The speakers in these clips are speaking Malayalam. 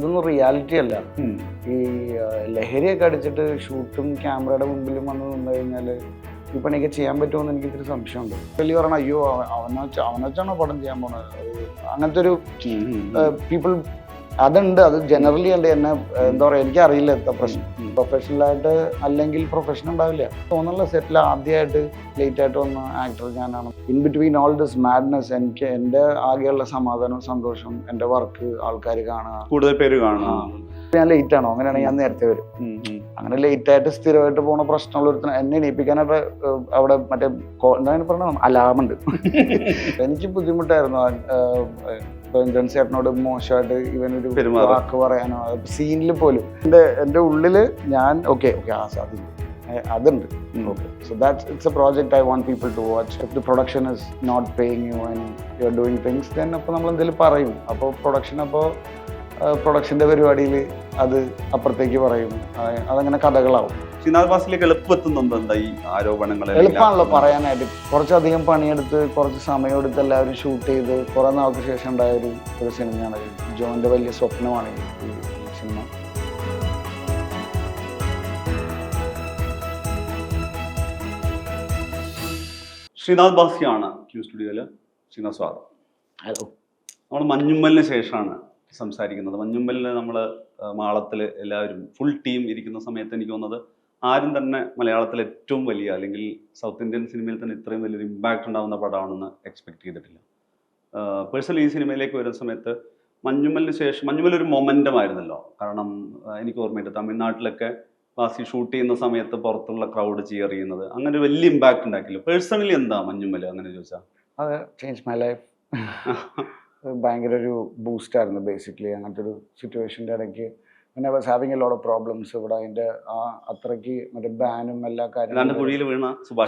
ഇതൊന്നും റിയാലിറ്റി അല്ല. ഈ ലഹരിയൊക്കെ അടിച്ചിട്ട് ഷൂട്ടും ക്യാമറയുടെ മുമ്പിലും വന്ന് നിന്ന് കഴിഞ്ഞാൽ ഈ പണിയൊക്കെ ചെയ്യാൻ പറ്റുമെന്ന് എനിക്ക് ഇത്തിരി സംശയമുണ്ട്. വലിയ പറഞ്ഞ അയ്യോ അവ- അവനെ അവനെ വെച്ചാണോ പടം ചെയ്യാൻ പോണത്? അങ്ങനത്തെ ഒരു. പീപ്പിൾ അതുണ്ട്. അത് ജനറലി ഉണ്ട് എന്നെ എന്താ പറയുക എനിക്ക് അറിയില്ല എത്ര പ്രശ്നം. പ്രൊഫഷണൽ ആയിട്ട് അല്ലെങ്കിൽ പ്രൊഫഷൻ ഉണ്ടാവില്ല. തോന്നുള്ള സെറ്റിൽ ആദ്യമായിട്ട് ലേറ്റ് ആയിട്ട് വന്ന ആക്ടർ ഞാനാണ്. In between all this madness എനിക്ക് എന്റെ ആകെയുള്ള സമാധാനവും സന്തോഷം എന്റെ വർക്ക് ആൾക്കാർ കാണുക. കൂടുതൽ പേര് കാണുക. ഞാൻ ലേറ്റ് ആണോ? അങ്ങനെയാണെങ്കിൽ ഞാൻ നേരത്തെ വരും. അങ്ങനെ ലേറ്റ് ആയിട്ട് സ്ഥിരമായിട്ട് പോണ പ്രശ്നമുള്ള ഒരു എന്നെ എണീപ്പിക്കാനായിട്ട് അവിടെ മറ്റേ എന്താണ് പറഞ്ഞ അലാമുണ്ട് എനിക്ക് ബുദ്ധിമുട്ടായിരുന്നു. ചേട്ടനോട് മോശമായിട്ട് ഇവനൊരു ഒരു വാക്ക് പറയാനോ സീനിൽ പോലും. എന്റെ എന്റെ ഉള്ളിൽ ഞാൻ ഓക്കെ ഓക്കെ ആ സാധ്യത അതുണ്ട്. Okay so that's it's a project I want people to watch if the production is not paying you and you are doing things then അപ്പോൾ നമ്മൾ എന്തെങ്കിലും പറയും. അപ്പോൾ പ്രൊഡക്ഷൻ അപ്പോൾ പ്രൊഡക്ഷന്റെ പരിപാടിയിൽ അത് അപ്പുറത്തേക്ക് പറയും. അതങ്ങനെ കഥകളാവും. ശ്രീനാഥ് ബാസിലേക്ക് എളുപ്പത്തുന്നുണ്ടോ എന്താ ഈ ആരോപണങ്ങൾ എളുപ്പമാണല്ലോ പറയാനായിട്ട്. കുറച്ചധികം പണിയെടുത്ത് കുറച്ച് സമയം എടുത്ത് എല്ലാവരും ഷൂട്ട് ചെയ്ത് കുറേ നാൾക്ക് ശേഷം ഉണ്ടായ ഒരു ഒരു സിനിമയാണ്. ജോന്റെ വലിയ സ്വപ്നമാണ് ഈ ഈ സിനിമ. ശ്രീനാഥ് ബാസിയാണ് ക്യൂ സ്റ്റുഡിയോയിൽ ശ്രീനാഥ് സ്വാഗതം. ഹലോ. നമ്മൾ മഞ്ഞുമ്മലിന് ശേഷമാണ് സംസാരിക്കുന്നത്. മഞ്ഞുമ്മലിന് നമ്മൾ മാളത്തിൽ എല്ലാവരും ഫുൾ ടീം ഇരിക്കുന്ന സമയത്ത് എനിക്ക് തോന്നുന്നത് ആരും തന്നെ മലയാളത്തിൽ ഏറ്റവും വലിയ അല്ലെങ്കിൽ സൗത്ത് ഇന്ത്യൻ സിനിമയിൽ തന്നെ ഇത്രയും വലിയൊരു ഇമ്പാക്റ്റ് ഉണ്ടാകുന്ന പടമാണെന്ന് എക്സ്പെക്ട് ചെയ്തിട്ടില്ല. പേഴ്സണലി ഈ സിനിമയിലേക്ക് വരുന്ന സമയത്ത് മഞ്ഞുമ്മലിന് ശേഷം മഞ്ഞുമ്മൽ ഒരു മൊമെന്റം ആയിരുന്നല്ലോ. കാരണം എനിക്ക് ഓർമ്മയുണ്ട് തമിഴ്നാട്ടിലൊക്കെ വാസി ഷൂട്ട് ചെയ്യുന്ന സമയത്ത് പുറത്തുള്ള ക്രൗഡ് ചിയർ ചെയ്യുന്നത്. അങ്ങനെ ഒരു വലിയ ഇമ്പാക്റ്റ് ഉണ്ടാക്കില്ല പേഴ്സണലി എന്താ മഞ്ഞുമ്മൽ അങ്ങനെ ചോദിച്ചാൽ അത് ചേഞ്ച് മൈ ലൈഫ് ഭയങ്കര ഒരു ബൂസ്റ്റായിരുന്നു ബേസിക്കലി അങ്ങനത്തെ ഒരു സിറ്റുവേഷന്റെ ഇടയ്ക്ക്. പിന്നെ was having a lot of problems ഇവിടെ. അതിന്റെ ആ അത്രയ്ക്ക് മറ്റേ ബാനും എല്ലാ കാര്യങ്ങളും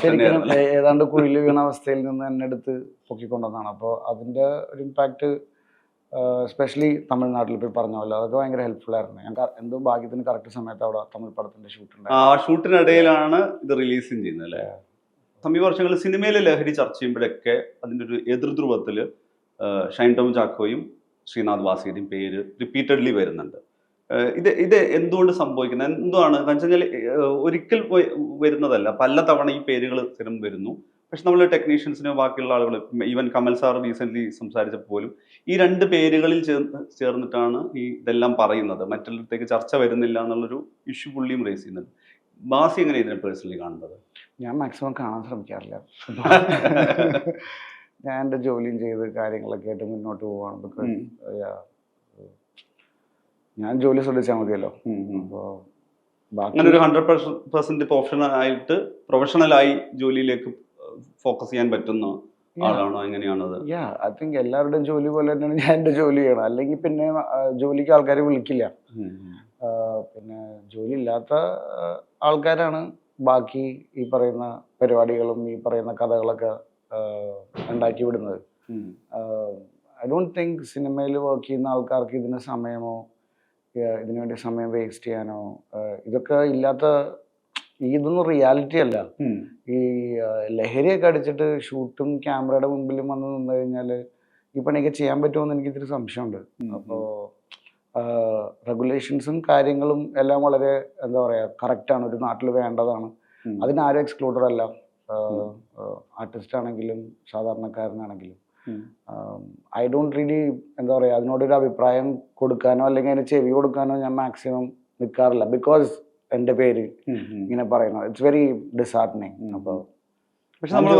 ശരിക്കും ഏതാണ്ട് കുഴിയിൽ വീണ അവസ്ഥയിൽ നിന്ന് എന്നെ എടുത്ത് പൊക്കിക്കൊണ്ടുവന്നതാണ്. അപ്പോൾ അതിന്റെ ഒരു ഇമ്പാക്റ്റ് എസ്പെഷ്യലി തമിഴ്നാട്ടിൽ പോയി പറഞ്ഞ പോലെ അതൊക്കെ ഭയങ്കര ഹെൽപ്ഫുൾ ആയിരുന്നു. ഞാൻ എന്തോ ഭാഗ്യത്തിന് കറക്റ്റ് സമയത്ത് അവിടെ തമിഴ് പടത്തിന്റെ ഷൂട്ട് ആ ഷൂട്ടിനിടയിലാണ് ഇത് റിലീസും ചെയ്യുന്നത് അല്ലേ? സമീപ വർഷങ്ങളിൽ സിനിമയിലെ ലഹരി ചർച്ച ചെയ്യുമ്പോഴൊക്കെ അതിന്റെ ഒരു എതിർധ്രുവത്തിൽ ഷൈൻ ടോം ചാക്കോയും ശ്രീനാഥ് വാസിയുടെയും പേര് റിപ്പീറ്റഡ്ലി വരുന്നുണ്ട്. ഇത് ഇത് എന്തുകൊണ്ട് സംഭവിക്കുന്നത്? എന്തുവാണ്? എന്ന് വെച്ച് കഴിഞ്ഞാൽ ഒരിക്കൽ പോയി വരുന്നതല്ല. പല തവണ ഈ പേരുകൾ സ്ഥിരം വരുന്നു. പക്ഷെ നമ്മൾ ടെക്നീഷ്യൻസിന് ബാക്കിയുള്ള ആളുകൾ ഈവൻ കമൽ സാർ റീസെന്റ്ലി സംസാരിച്ചപ്പോൾ പോലും ഈ രണ്ട് പേരുകളിൽ ചേർന്ന് ചേർന്നിട്ടാണ് ഈ ഇതെല്ലാം പറയുന്നത്. മറ്റുള്ളടത്തേക്ക് ചർച്ച വരുന്നില്ല എന്നുള്ളൊരു ഇഷ്യൂ പുള്ളിയും റേസ് ചെയ്യുന്നുണ്ട്. ബാസി എങ്ങനെ ഇതിനെ പേഴ്സണലി കാണുന്നത്? ഞാൻ മാക്സിമം കാണാൻ ശ്രമിക്കാറില്ല. ഞാൻ എന്റെ ജോലിയും ചെയ്ത് കാര്യങ്ങളൊക്കെ ആയിട്ട് മുന്നോട്ട് പോവാണ്. ബിക്കോസ് ഞാൻ ജോലി ശ്രദ്ധിച്ചാൽ മതിയല്ലോ. അപ്പോൾ അങ്ങനെ ഒരു ബാക്കി ഹൺഡ്രഡ് പെർസെന്റ് പ്രൊഫഷണൽ ആയിട്ട് പ്രൊഫഷണലായി ജോലിയിലേക്ക് ഫോക്കസ് ചെയ്യാൻ പറ്റുന്ന ആളാണോ? എങ്ങനെയാണത്? യാ ഐ തിങ്ക് എല്ലാവരുടെയും ജോലി പോലെ തന്നെയാണ് ഞാൻ എന്റെ ജോലി ചെയ്യണം അല്ലെങ്കിൽ പിന്നെ ജോലിക്ക് ആൾക്കാർ വിളിക്കില്ല. പിന്നെ ജോലി ഇല്ലാത്ത ആൾക്കാരാണ് ബാക്കി ഈ പറയുന്ന പരിപാടികളും ഈ പറയുന്ന കഥകളൊക്കെ ഉണ്ടാക്കി വിടുന്നത് ഐ ഡോണ്ട് തിങ്ക് സിനിമയിൽ വർക്ക് ചെയ്യുന്ന ആൾക്കാർക്ക് ഇതിന് സമയമോ ഏഹ് ഇതിനു വേണ്ടി സമയം വേസ്റ്റ് ചെയ്യാനോ ഇതൊക്കെ ഇല്ലാത്ത ഇതൊന്നും റിയാലിറ്റി അല്ല. ഈ ലഹരിയൊക്കെ അടിച്ചിട്ട് ഷൂട്ടും ക്യാമറയുടെ മുമ്പിലും വന്ന് നിന്ന് കഴിഞ്ഞാൽ ഈ പണിയൊക്കെ ചെയ്യാൻ പറ്റുമെന്ന് എനിക്ക് ഇത്തിരി സംശയമുണ്ട്. അപ്പോൾ റെഗുലേഷൻസും കാര്യങ്ങളും എല്ലാം വളരെ എന്താ പറയുക കറക്റ്റാണ് ഒരു നാട്ടിൽ വേണ്ടതാണ്. അതിനാരും എക്സ്ക്ലൂഡർ അല്ല. ആർട്ടിസ്റ്റ് ആണെങ്കിലും സാധാരണക്കാരനാണെങ്കിലും. ഐ ഡോണ്ട് റിയലി എന്താ പറയുക അതിനോടൊരു അഭിപ്രായം കൊടുക്കാനോ അല്ലെങ്കിൽ അതിന് ചെവി കൊടുക്കാനോ ഞാൻ മാക്സിമം നിൽക്കാറില്ല ബിക്കോസ് എന്റെ പേര് ഇങ്ങനെ പറയുന്നത്. ഇറ്റ്സ് വെരി ഡിസാർട്ടനിങ് അപ്പോൾ പക്ഷെ നമ്മൾ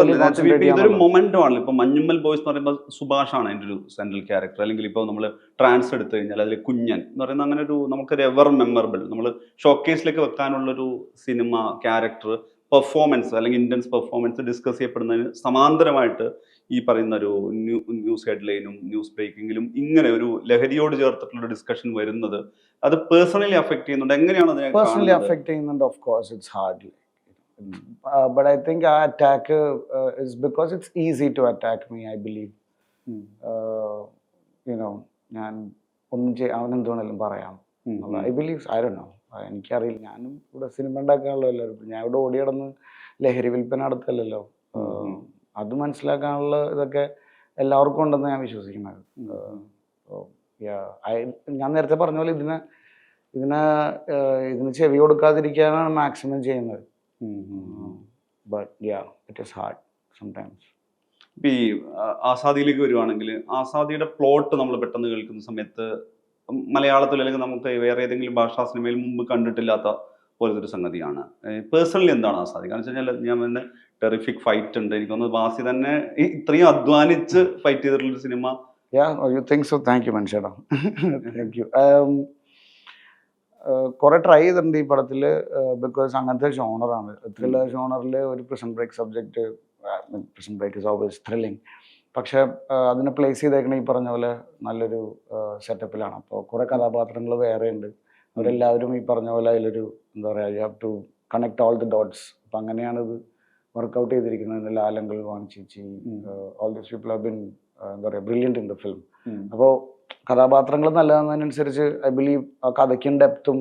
ഇതൊരു. മൊമെന്റോ ആണല്ലോ. ഇപ്പൊ മഞ്ഞുമ്മൽ ബോയ്സ് എന്ന് പറയുമ്പോൾ സുഭാഷ് ആണ് അതിന്റെ ഒരു സെൻട്രൽ ക്യാരക്ടർ അല്ലെങ്കിൽ ഇപ്പോൾ നമ്മൾ ട്രാൻസ് എടുത്തു കഴിഞ്ഞാൽ അതിൽ കുഞ്ഞൻ എന്ന് പറയുന്ന അങ്ങനെ ഒരു നമുക്കൊരു എവർ മെമ്മറബിൾ നമ്മൾ ഷോക്കേസിലേക്ക് വെക്കാനുള്ളൊരു സിനിമ ക്യാരക്ടർ പെർഫോമൻസ് അല്ലെങ്കിൽ ഇന്ത്യൻസ് പെർഫോമൻസ് ഡിസ്കസ് ചെയ്യപ്പെടുന്നതിന് സമാന്തരമായിട്ട് ഈ പറയുന്ന ഒരു ന്യൂസ് ഹെഡ്ലൈനും ന്യൂസ് ബ്രേക്കിങ്ങിലും ഇങ്ങനെ ഒരു ലഹരിയോട് ചേർത്തിട്ടുള്ള ഡിസ്കഷൻ വരുന്നത് അത് പേഴ്സണലി അഫക്ട് ചെയ്യുന്നുണ്ട് എങ്ങനെയാണ് അതിനെ പേഴ്സണലി? അഫക്ട് ചെയ്യുന്നുണ്ട് of course it's hard but I think ആ attack is because it's easy to attack me I believe. You know ഞാൻ ഒന്നും ചെയ്യാൻ അവനെന്തുവാണെങ്കിലും പറയാം. ഐ ബിലീവ് ഐ ഡോ എനിക്കറിയില്ല. ഞാനും ഇവിടെ സിനിമ ഉണ്ടാക്കാനുള്ള എല്ലാവരും. ഞാൻ ഇവിടെ ഓടി നടന്ന് ലഹരി വിൽപ്പന നടത്തല്ലല്ലോ ആഹ് അത് മനസ്സിലാക്കാനുള്ള ഇതൊക്കെ എല്ലാവർക്കും ഉണ്ടെന്ന് ഞാൻ വിശ്വസിക്കുന്നത്. ഞാൻ നേരത്തെ പറഞ്ഞ പോലെ ഇതിനെ ഇതിനെ ഇതിന് ചെവി കൊടുക്കാതിരിക്കാനാണ് മാക്സിമം ചെയ്യുന്നത്. But yeah it is hard sometimes ഇപ്പൊ ഈ ആ, ആസാദിയിലേക്ക് വരുവാണെങ്കിൽ ആസാദിയുടെ പ്ലോട്ട് നമ്മൾ പെട്ടെന്ന് കേൾക്കുന്ന സമയത്ത് മലയാളത്തിൽ അല്ലെങ്കിൽ നമുക്ക് വേറെ ഏതെങ്കിലും ഭാഷാ സിനിമയിൽ മുമ്പ് കണ്ടിട്ടില്ലാത്ത പോലത്തെ ഒരു സംഗതിയാണ് പേഴ്സണലി എന്താണ് ആസാദി? കാരണം വെച്ച് കഴിഞ്ഞാൽ ഞാൻ തന്നെ ടെറിഫിക് ഫൈറ്റ് ഉണ്ട്. എനിക്ക് തോന്നുന്നു ബാസി തന്നെ ഇത്രയും അധ്വാനിച്ച് ഫൈറ്റ് ചെയ്തിട്ടുള്ള ഒരു cinema yeah think so thank you മനുഷ്യടാ thank you കുറെ ട്രൈ ചെയ്തിട്ടുണ്ട് ഈ പടത്തിൽ ബിക്കോസ് അങ്ങനത്തെ ഷോണറാണ് ത്രില്ലർ ഷോണറിൽ ഒരു prison break subject prison break is always thrilling പക്ഷെ അതിനെ പ്ലേസ് ചെയ്തേക്കണ ഈ പറഞ്ഞ പോലെ നല്ലൊരു സെറ്റപ്പിലാണ് അപ്പോൾ കുറെ കഥാപാത്രങ്ങൾ വേറെ ഉണ്ട് അവരെല്ലാവരും ഈ പറഞ്ഞ പോലെ അതിലൊരു എന്താ പറയുക you have to connect all the dots അപ്പം അങ്ങനെയാണ് ഇത് വർക്കൗട്ട് ചെയ്തിരിക്കുന്നത്. ലാലങ്കൽ വാങ്ങിച്ചേച്ചി all this people have been എന്താ പറയുക ബ്രില്യന്റ് ഇൻ ദ ഫിലിം അപ്പോൾ കഥാപാത്രങ്ങൾ നല്ലതെന്നതിനനുസരിച്ച് ഐ ബിലീവ് ആ കഥയ്ക്കും ഡെപ്തും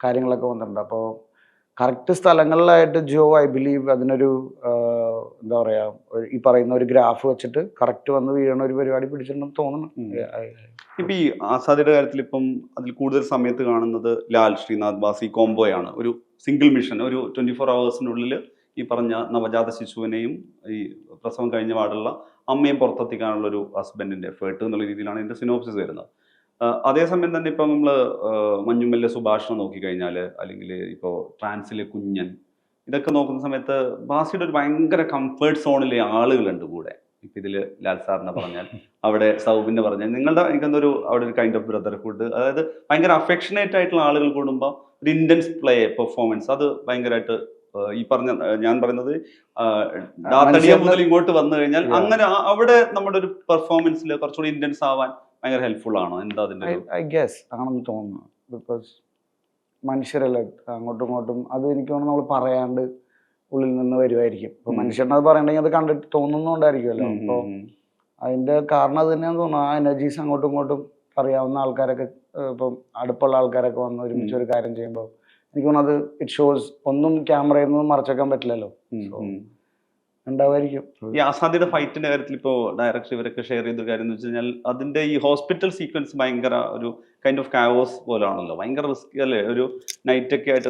കാര്യങ്ങളൊക്കെ വന്നിട്ടുണ്ട്. അപ്പോൾ കറക്റ്റ് സ്ഥലങ്ങളിലായിട്ട് ജോ ഐ ബിലീവ് അതിനൊരു എന്താ പറയുക ഈ പറയുന്ന ഒരു ഗ്രാഫ് വെച്ചിട്ട് കറക്റ്റ് വന്ന് വീഴണ ഒരു പരിപാടി പിടിച്ചിട്ടുണ്ടെന്ന് തോന്നുന്നു. ഇപ്പൊ ഈ ആസാദിയുടെ കാര്യത്തിൽ ഇപ്പം അതിൽ കൂടുതൽ സമയത്ത് കാണുന്നത് ലാൽ ശ്രീനാഥ് ബാസി കോംബോയാണ്. ഒരു സിംഗിൾ മിഷൻ ഒരു ട്വന്റി ഫോർ അവേഴ്സിനുള്ളിൽ ഈ പറഞ്ഞ നവജാത ശിശുവിനെയും ഈ പ്രസവം കഴിഞ്ഞ പാടുള്ള അമ്മയും പുറത്തെത്തിക്കാനുള്ള ഒരു ഹസ്ബൻഡിന്റെ എഫേർട്ട് എന്നുള്ള രീതിയിലാണ് എന്റെ സിനോപ്സിസ് വരുന്നത്. അതേസമയം തന്നെ ഇപ്പം നമ്മൾ മഞ്ഞുമല്ല സുഭാഷണം നോക്കിക്കഴിഞ്ഞാൽ അല്ലെങ്കിൽ ഇപ്പോൾ ട്രാൻസിലെ കുഞ്ഞൻ ഇതൊക്കെ നോക്കുന്ന സമയത്ത് ബാസിയുടെ ഒരു ഭയങ്കര കംഫേർട്ട് സോണിലെ ആളുകളുണ്ട് കൂടെ. ഇപ്പം ഇതിൽ ലാൽ സാറിനെ പറഞ്ഞാൽ അവിടെ സൗബിനെ പറഞ്ഞാൽ നിങ്ങളുടെ എനിക്കെന്തൊരു അവിടെ ഒരു കൈൻഡ് ഓഫ് ബ്രദർഹുഡ് അതായത് ഭയങ്കര അഫെക്ഷനേറ്റ് ആയിട്ടുള്ള ആളുകൾ കൂടുമ്പോൾ ഒരു ഇന്റൻസ് പ്ലേ പെർഫോമൻസ് അത് ഭയങ്കരമായിട്ട് ഈ പറഞ്ഞ ഞാൻ പറയുന്നത് ഡാർത്തടിയ ഡാത്തടിയ മുതൽ ഇങ്ങോട്ട് വന്നു കഴിഞ്ഞാൽ അങ്ങനെ അവിടെ നമ്മുടെ ഒരു പെർഫോമൻസിൽ കുറച്ചുകൂടി ഇന്റൻസ് ആവാൻ ഭയങ്കര ഹെൽപ്ഫുൾ ആണോ? എന്താ ഒരു ഐ ഗസ് ആണെന്ന് തോന്നുന്നു. ബിക്കോസ് മനുഷ്യരല്ലേ? അങ്ങോട്ടും ഇങ്ങോട്ടും. അത് എനിക്ക് തോന്നുന്നു നമ്മൾ പറയാണ്ട് ഉള്ളിൽ നിന്ന് വരുമായിരിക്കും ഇപ്പൊ മനുഷ്യരുടെ മനുഷ്യനെ അത് പറയണമെങ്കിൽ അത് കണ്ടിട്ട് തോന്നുന്നുണ്ടായിരിക്കുമല്ലോ അപ്പൊ അപ്പോൾ. അതിന്റെ കാരണം അത് തന്നെയാന്ന് തോന്നുന്നു. ആ എനർജീസ് അങ്ങോട്ടും ഇങ്ങോട്ടും അറിയാവുന്ന ആൾക്കാരൊക്കെ ഇപ്പൊ അടുപ്പുള്ള ആൾക്കാരൊക്കെ വന്ന് ഒരുമിച്ച് ഒരു കാര്യം ചെയ്യുമ്പോൾ എനിക്ക് തോന്നുന്നു അത് ഇറ്റ് ഷോസ് ഒന്നും ക്യാമറയിൽ നിന്ന് മറച്ചേക്കാൻ പറ്റില്ലല്ലോ. ഉണ്ടാവുമായിരിക്കും ഈ ആസാദിയുടെ ഫൈറ്റിന്റെ കാര്യത്തിൽ ഇപ്പോ ഡയറക്ടർ ഇവരൊക്കെ ഷെയർ ചെയ്ത കാര്യം എന്ന് വെച്ച് കഴിഞ്ഞാൽ അതിന്റെ ഈ ഹോസ്പിറ്റൽ സീക്വൻസ് ഭയങ്കര ഒരു കൈൻഡ് ഓഫ് കാവോസ് പോലാണല്ലോ. ഭയങ്കര റിസ്ക് അല്ലേ? ഒരു നൈറ്റ് ഒക്കെ ആയിട്ട്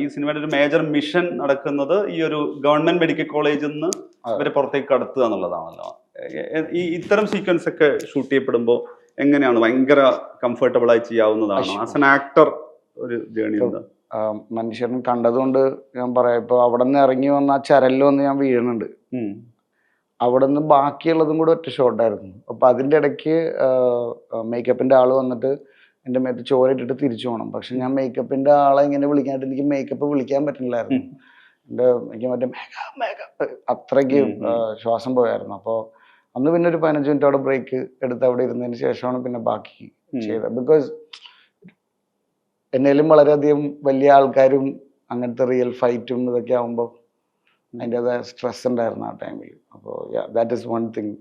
ഈ സിനിമയുടെ ഒരു മേജർ മിഷൻ നടക്കുന്നത് ഈ ഒരു ഗവൺമെന്റ് മെഡിക്കൽ കോളേജിൽ നിന്ന്. ഇവരെ പുറത്തേക്ക് കടത്തുക എന്നുള്ളതാണല്ലോ. ഈ ഇത്തരം സീക്വൻസ് ഒക്കെ ഷൂട്ട് ചെയ്യപ്പെടുമ്പോൾ എങ്ങനെയാണ് ഭയങ്കര കംഫർട്ടബിൾ ആയി ചെയ്യാവുന്നതാണ്? ആസ് ആൻ ആക്ടർ ഒരു ജേണി എന്താ? മനുഷ്യൻ കണ്ടതുകൊണ്ട് ഞാൻ പറയാം ഇപ്പോൾ അവിടെ നിന്ന് ഇറങ്ങി വന്ന ആ ചരലിൽ വന്ന് ഞാൻ വീഴുന്നുണ്ട്. അവിടെ നിന്ന് ബാക്കിയുള്ളതും കൂടെ ഒറ്റ ഷോട്ടായിരുന്നു അപ്പോൾ അതിന്റെ ഇടയ്ക്ക് മേക്കപ്പിന്റെ ആൾ വന്നിട്ട് എന്റെ മേത്ത് ചോരയിട്ടിട്ട് തിരിച്ചു പോകണം പക്ഷെ ഞാൻ മേക്കപ്പിന്റെ ആളെ ഇങ്ങനെ വിളിക്കാനായിട്ട് എനിക്ക് മേക്കപ്പ് വിളിക്കാൻ പറ്റുന്നില്ലായിരുന്നു. എന്റെ എനിക്ക് മറ്റേ മേക്കപ്പ് മേക്കപ്പ് അത്രയ്ക്ക് ശ്വാസം പോയായിരുന്നു. അപ്പോൾ അന്ന് പിന്നെ ഒരു പതിനഞ്ച് മിനിറ്റ് അവിടെ ബ്രേക്ക് എടുത്ത് അവിടെ ഇരുന്നതിന് ശേഷമാണ് പിന്നെ ബാക്കി. ചെയ്തത്. ബിക്കോസ് എന്നേലും വളരെയധികം വലിയ ആൾക്കാരും അങ്ങനത്തെ റിയൽ ഫൈറ്റും ഇതൊക്കെ ആകുമ്പോൾ അതിന്റെതായ സ്ട്രെസ് ഉണ്ടായിരുന്നു ആ ടൈമിൽ അപ്പോൾ ദാറ്റ് ഇസ് വൺ തിങ്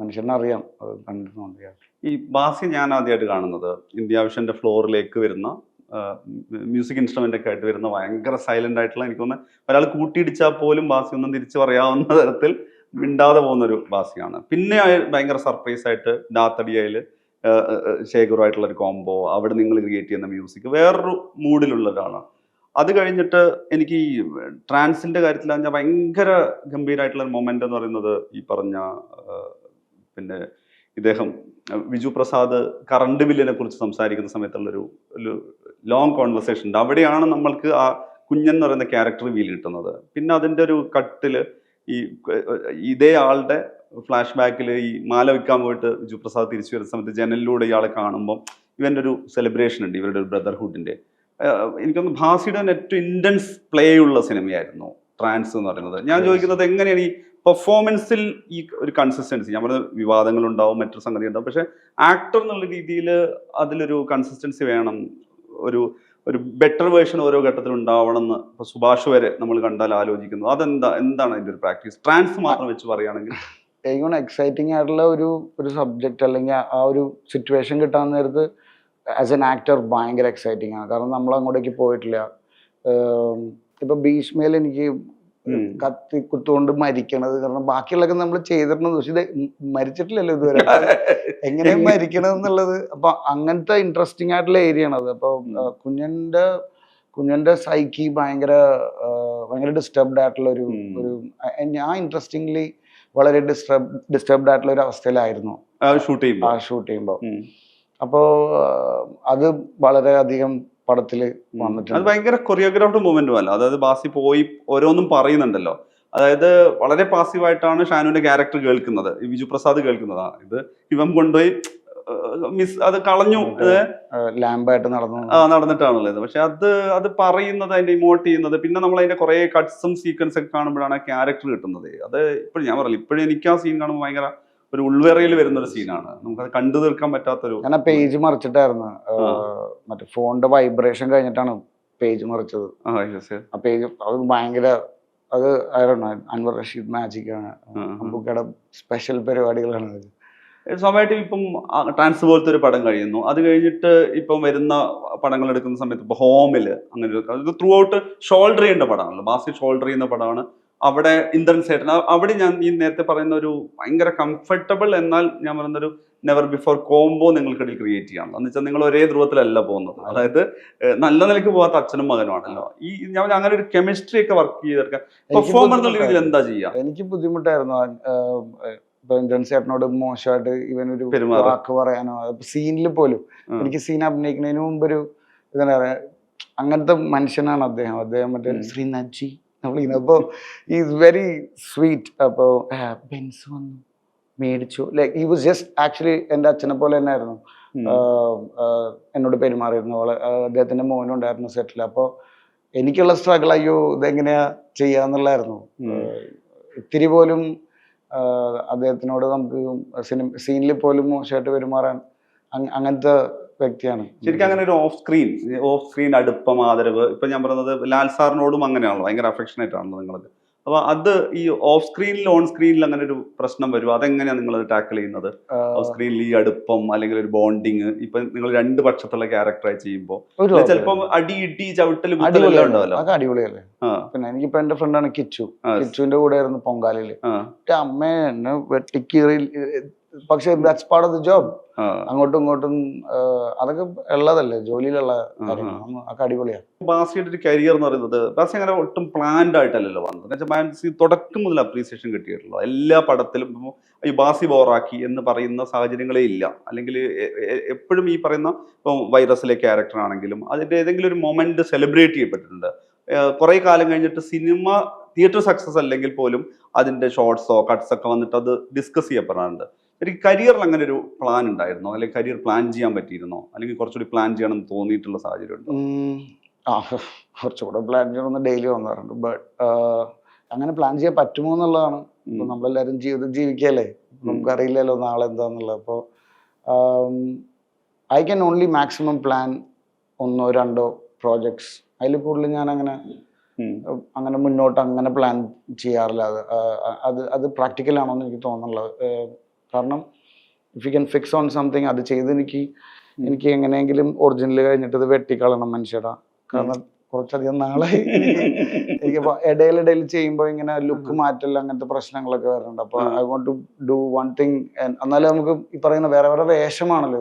മനുഷ്യനെ അറിയാം അത് കണ്ടിരുന്നുണ്ട് ഈ ബാസി ഞാൻ ആദ്യമായിട്ട് കാണുന്നത് ഇന്ത്യ ആവശ്യന്റെ ഫ്ലോറിലേക്ക് വരുന്ന മ്യൂസിക് ഇൻസ്ട്രുമെന്റ് ഒക്കെ ആയിട്ട് വരുന്ന ഭയങ്കര സൈലന്റ് ആയിട്ടുള്ള എനിക്ക് തോന്നുന്നത് ഒരാൾ കൂട്ടിയിടിച്ചാൽ പോലും ബാസി ഒന്നും തിരിച്ചു പറയാവുന്ന തരത്തിൽ മിണ്ടാതെ പോകുന്ന ഒരു ബാസിയാണ്. പിന്നെ ഭയങ്കര സർപ്രൈസ് ആയിട്ട് ഡാത്തടിയയിൽ ശേഖറുമായിട്ടുള്ള ഒരു കോംബോ അവിടെ നിങ്ങൾ ക്രിയേറ്റ് ചെയ്യുന്ന മ്യൂസിക് വേറൊരു മൂഡിലുള്ള ഒരാളാണ് അത് കഴിഞ്ഞിട്ട് എനിക്ക് ഈ ട്രാൻസിന്റെ കാര്യത്തിൽ ഞാൻ ഭയങ്കര ഗംഭീരമായിട്ടുള്ള ഒരു മൊമെന്റ് എന്ന് പറയുന്നത് ഈ പറഞ്ഞ പിന്നെ ഇദ്ദേഹം വിജു പ്രസാദ് കറണ്ട് ബില്ലിനെ കുറിച്ച് സംസാരിക്കുന്ന സമയത്തുള്ളൊരു ഒരു ലോങ് കോൺവെർസേഷൻ ഉണ്ട്. അവിടെയാണ് നമ്മൾക്ക് ആ കുഞ്ഞൻ എന്ന് പറയുന്ന ക്യാരക്ടർ വീൽ കിട്ടുന്നത്. പിന്നെ അതിന്റെ ഒരു കട്ടിൽ ഈ ഇതേ ആളുടെ ഫ്ലാഷ് ബാക്കിൽ ഈ മാല വിൽക്കാൻ പോയിട്ട് വിജു പ്രസാദ് തിരിച്ചു വരുന്ന സമയത്ത് ജനലിലൂടെ ഇയാളെ കാണുമ്പോൾ ഇവന്റെ ഒരു സെലിബ്രേഷൻ ഉണ്ട് ഇവരുടെ ഒരു ബ്രദർഹുഡിന്റെ എനിക്കൊന്ന് ഭാസിയുടെ ഏറ്റവും ഇന്റൻസ് പ്ലേ ഉള്ള സിനിമയായിരുന്നു ട്രാൻസ് എന്ന് പറയുന്നത്. ഞാൻ ചോദിക്കുന്നത് എങ്ങനെയാണ് ഈ പെർഫോമൻസിൽ ഈ ഒരു കൺസിസ്റ്റൻസി ഞാൻ പറഞ്ഞ വിവാദങ്ങളുണ്ടാവും മറ്റൊരു സംഗതി ഉണ്ടാവും പക്ഷേ ആക്ടർ എന്നുള്ള രീതിയിൽ അതിലൊരു കൺസിസ്റ്റൻസി വേണം ഒരു ഒരു ബെറ്റർ വേർഷൻ ഓരോ ഘട്ടത്തിലും ഉണ്ടാവണം എന്ന് ഇപ്പൊ സുഭാഷ് വരെ നമ്മൾ കണ്ടാൽ ആലോചിക്കുന്നു. അതെന്താ എന്താണ് അതിന്റെ ഒരു പ്രാക്ടീസ് ട്രാൻസ് മാത്രം വെച്ച് പറയുകയാണെങ്കിൽ ഏറ്റവും എക്സൈറ്റിംഗ് ആയിട്ടുള്ള ഒരു ഒരു സബ്ജക്റ്റ് അല്ലെങ്കിൽ ആ- ഒരു സിറ്റുവേഷൻ കിട്ടാൻ നേരത്ത് ആസ് എൻ ആക്ടർ ഭയങ്കര എക്സൈറ്റിംഗ് ആണ്. കാരണം നമ്മൾ അങ്ങോട്ടേക്ക് പോയിട്ടില്ല. ഇപ്പൊ ഭീഷ്മയിൽ എനിക്ക്. കത്തി കുത്തുകൊണ്ട് മരിക്കണത് കാരണം ബാക്കിയുള്ളതൊക്കെ നമ്മൾ ചെയ്തിരുന്നത് പക്ഷെ ഇത് മരിച്ചിട്ടില്ലല്ലോ ഇതുവരെ. എങ്ങനെ മരിക്കണത് എന്നുള്ളത് അപ്പൊ അങ്ങനത്തെ ഇൻട്രസ്റ്റിംഗ് ആയിട്ടുള്ള ഏരിയ ആണ് അത്. അപ്പൊ കുഞ്ഞന്റെ കുഞ്ഞന്റെ സൈക്കി ഭയങ്കര ഭയങ്കര ഡിസ്റ്റർബ്ഡ് ആയിട്ടുള്ള ഒരു ഒരു ഞാൻ ഇൻട്രസ്റ്റിംഗ്ലി വളരെ ഡിസ്റ്റർബ് ഡിസ്റ്റർബ്ഡ് ആയിട്ടുള്ള ഒരു അവസ്ഥയിലായിരുന്നു. ഷൂട്ട് ചെയ്യുമ്പോൾ ആ ഷൂട്ട് ചെയ്യുമ്പോൾ അപ്പോൾ അത് വളരെയധികം പടത്തിൽ വന്നിട്ടുണ്ട്. അത് ഭയങ്കര കൊറിയോഗ്രാഫ്ഡ് മൂവ്മെന്റും അല്ല. അതായത് ബാസി പോയി ഓരോന്നും പറയുന്നുണ്ടല്ലോ. അതായത് വളരെ പാസീവായിട്ടാണ് ഷാനുവിന്റെ ക്യാരക്ടർ കേൾക്കുന്നത്. വിജു പ്രസാദ് കേൾക്കുന്നതാണ്. ഇത് ഇവൻ കൊണ്ടുപോയി മിസ് അത് കളഞ്ഞു ലാമ്പായിട്ട് നടന്നു. ആ, നടന്നിട്ടാണുള്ളത്. പക്ഷെ അത് അത് പറയുന്നത് അതിന്റെ ഇമോട്ട് ചെയ്യുന്നത് പിന്നെ നമ്മൾ അതിന്റെ കുറെ കട്ട്സും സീക്വൻസ് ഒക്കെ കാണുമ്പോഴാണ് ആ ക്യാരക്ടർ കിട്ടുന്നത്. അത് ഇപ്പോഴും ഞാൻ പറയില്ല. ഇപ്പോഴും എനിക്ക് ആ സീൻ കാണുമ്പോൾ ഭയങ്കര ഒരു ഉൾവേറയിൽ വരുന്ന ഒരു സീനാണ് നമുക്കത് കണ്ടു തീർക്കാൻ പറ്റാത്തൊരു ഞാൻ ആ പേജ് മറിച്ചിട്ടായിരുന്നു. മറ്റേ ഫോണിന്റെ വൈബ്രേഷൻ കഴിഞ്ഞിട്ടാണ് പേജ് മറിച്ചത്. ആ, പേജ് അത് ഭയങ്കര അത് ആയിരുന്നു അൻവർ റഷീദ് മാജിക് ആണ്. അമ്പുക്കയുടെ സ്പെഷ്യൽ പരിപാടികളാണ് അത്. സ്വാഭാവികമായിട്ടും ഇപ്പം ട്രാൻസ് പോലത്തെ ഒരു പടം കഴിയുന്നു. അത് കഴിഞ്ഞിട്ട് ഇപ്പം വരുന്ന പടങ്ങൾ എടുക്കുന്ന സമയത്ത് ഇപ്പൊ ഹോമിൽ അങ്ങനെ ഒരു ത്രൂ ഔട്ട് ഷോൾഡർ ചെയ്യേണ്ട പടമാണല്ലോ. ബാസി ഷോൾഡർ ചെയ്യുന്ന പടമാണ്. അവിടെ ഇന്ദ്രൻ സേട്ടൻ. അവിടെ ഞാൻ ഈ നേരത്തെ പറയുന്ന ഒരു ഭയങ്കര കംഫർട്ടബിൾ എന്നാൽ ഞാൻ പറയുന്നൊരു നെവർ ബിഫോർ കോംബോ നിങ്ങൾക്കിടയിൽ ക്രിയേറ്റ് ചെയ്യണം എന്ന് വെച്ചാൽ നിങ്ങൾ ഒരേ ധ്രുവത്തിലല്ല പോകുന്നത്. അതായത് നല്ല നിലയ്ക്ക് പോകാത്ത അച്ഛനും മകനുമാണല്ലോ. ഈ ഞാൻ അങ്ങനെ ഒരു കെമിസ്ട്രി ഒക്കെ വർക്ക് ചെയ്തെടുക്കാൻ പെർഫോമൻസ് പെർഫോമർ എന്നുള്ള രീതിയിൽ എന്താ ചെയ്യാ? എനിക്ക് ബുദ്ധിമുട്ടായിരുന്നു ഇന്ദ്രൻ ചേട്ടനോട് മോശമായിട്ട് ഇവനൊരു ഒരു വാക്ക് പറയാനോ? സീനിൽ പോലും. എനിക്ക് സീൻ അഭിനയിക്കുന്നതിന് മുമ്പ് ഒരു എന്താ പറയാ അങ്ങനത്തെ മനുഷ്യനാണ് അദ്ദേഹം. അദ്ദേഹം മറ്റേ ശ്രീ നജി അപ്പോ ഈസ് വെരി സ്വീറ്റ് അപ്പോ ബെൻസ് വന്നു മേടിച്ചു. ലൈക്ക് ഈ വാസ് ജസ്റ്റ് ആക്ച്വലി എന്റെ അച്ഛനെ പോലെ തന്നെ ആയിരുന്നു എന്നോട് പെരുമാറിയിരുന്നു. അവളെ ആഹ് അദ്ദേഹത്തിന്റെ മോനുണ്ടായിരുന്നു സെറ്റിൽ. അപ്പോൾ എനിക്കുള്ള സ്ട്രഗിൾ അയ്യോ ഇതെങ്ങനെയാ ചെയ്യാന്നുള്ളായിരുന്നു ഇത്തിരി പോലും അദ്ദേഹത്തിനോട് നമുക്ക് സിനിമ സീനിൽ പോലും മോശമായിട്ട് പെരുമാറാൻ അങ്- അങ്ങനത്തെ വ്യക്തിയാണ്. ശരിക്കും അങ്ങനെ ഒരു ഓഫ് സ്ക്രീൻ ഓഫ് സ്ക്രീൻ അടുപ്പം ആദരവ് ഇപ്പൊ ഞാൻ പറഞ്ഞത് ലാൽ സാറിനോടും അങ്ങനെയാണല്ലോ ഭയങ്കര അഫെക്ഷനേറ്റ് ആണല്ലോ നിങ്ങളത് അപ്പൊ അത് ഈ ഓഫ് സ്ക്രീനിൽ ഓൺ സ്ക്രീനിൽ അങ്ങനെ ഒരു പ്രശ്നം വരും അതെങ്ങനെയാണ് നിങ്ങൾ അത് ടാക്കിൾ ചെയ്യുന്നത്? ഓഫ് സ്ക്രീനിൽ ഈ അടുപ്പം അല്ലെങ്കിൽ ഒരു ബോണ്ടിങ് ഇപ്പൊ നിങ്ങൾ രണ്ട് പക്ഷത്തുള്ള ക്യാരക്ടറായി ചെയ്യുമ്പോൾ ചിലപ്പോ അടി ഇടി ചവിട്ടൽ അടിപൊളിയല്ലേ? പിന്നെ എനിക്കിപ്പോ എന്റെ ഫ്രണ്ടാണ് കിച്ചു. കിച്ചുവിന്റെ കൂടെ ആയിരുന്നു പൊങ്കാലയിൽ. ആ, എന്റെ അമ്മ എന്നെ വെട്ടിക്കീറി പക്ഷെ that's part of the job. അങ്ങോട്ടും ഇങ്ങോട്ടും അതൊക്കെ ഉള്ളതല്ലേ ജോലിയിലുള്ള ഒക്കെ അടിപൊളിയാണ് ബാസിയുടെ ഒരു കരിയർ എന്ന് പറയുന്നത് ബാസി അങ്ങനെ ഒട്ടും പ്ലാൻഡ് ആയിട്ടല്ലല്ലോ വന്നത്. ബാസി തുടക്കം മുതൽ അപ്രീസിയേഷൻ കിട്ടിയിട്ടുള്ളത്. എല്ലാ പടത്തിലും ഈ ബാസി ബോറാക്കി എന്ന് പറയുന്ന സാഹചര്യങ്ങളേ ഇല്ല. അല്ലെങ്കിൽ എപ്പോഴും ഈ പറയുന്ന ഇപ്പം വൈറസിലെ ക്യാരക്ടർ ആണെങ്കിലും അതിന്റെ ഏതെങ്കിലും ഒരു മൊമെന്റ് സെലിബ്രേറ്റ് ചെയ്യപ്പെട്ടിട്ടുണ്ട്. കുറെ കാലം കഴിഞ്ഞിട്ട് സിനിമ തിയേറ്റർ സക്സസ് അല്ലെങ്കിൽ പോലും അതിന്റെ ഷോർട്സോ കട്ട്സ് ഒക്കെ വന്നിട്ട് അത് ഡിസ്കസ് ചെയ്യപ്പെടാറുണ്ട്. ഒരു കരിയറിൽ അങ്ങനെ ഒരു പ്ലാൻ ഉണ്ടായിരുന്നോ? അല്ലെങ്കിൽ കരിയർ പ്ലാൻ ചെയ്യാൻ പറ്റിയിരുന്നോ? അല്ലെങ്കിൽ കുറച്ചുകൂടി പ്ലാൻ ചെയ്യണം എന്ന് തോന്നിയിട്ടുള്ള സാഹചര്യം ഉണ്ടോ? ആ കുറച്ചുകൂടെ പ്ലാൻ ചെയ്യണമെന്ന് ഡെയിലി വന്നാറുണ്ട്. ബട്ട് അങ്ങനെ പ്ലാൻ ചെയ്യാൻ പറ്റുമോ എന്നുള്ളതാണ്. ഇപ്പൊ നമ്മളെല്ലാരും ജീവിതം ജീവിക്കല്ലേ നമുക്കറിയില്ലല്ലോ നാളെ എന്താന്നുള്ളത്. അപ്പോൾ I can only maximum plan ഒന്നോ രണ്ടോ പ്രോജക്ട്സ് അതിൽ കൂടുതൽ ഞാൻ അങ്ങനെ അങ്ങനെ മുന്നോട്ട് അങ്ങനെ പ്ലാൻ ചെയ്യാറില്ല. അത് അത് അത് പ്രാക്ടിക്കൽ ആണോ എന്ന് എനിക്ക് തോന്നുന്നുള്ളത്. കാരണം if you can fix on something അത് ചെയ്ത് എനിക്ക് എനിക്ക് എങ്ങനെയെങ്കിലും ഒറിജിനൽ കഴിഞ്ഞിട്ട് ഇത് വെട്ടിക്കളയണം മനുഷ്യടാ കാരണം കുറച്ചധികം നാളായി എനിക്കിപ്പോ ഇടയിലിടയിൽ ചെയ്യുമ്പോൾ ഇങ്ങനെ ലുക്ക് മാറ്റൽ അങ്ങനത്തെ പ്രശ്നങ്ങളൊക്കെ വരുന്നുണ്ട്. അപ്പൊ I want to do one thing എന്നാലും നമുക്ക് ഈ പറയുന്ന വേറെ വേറെ വേഷമാണല്ലോ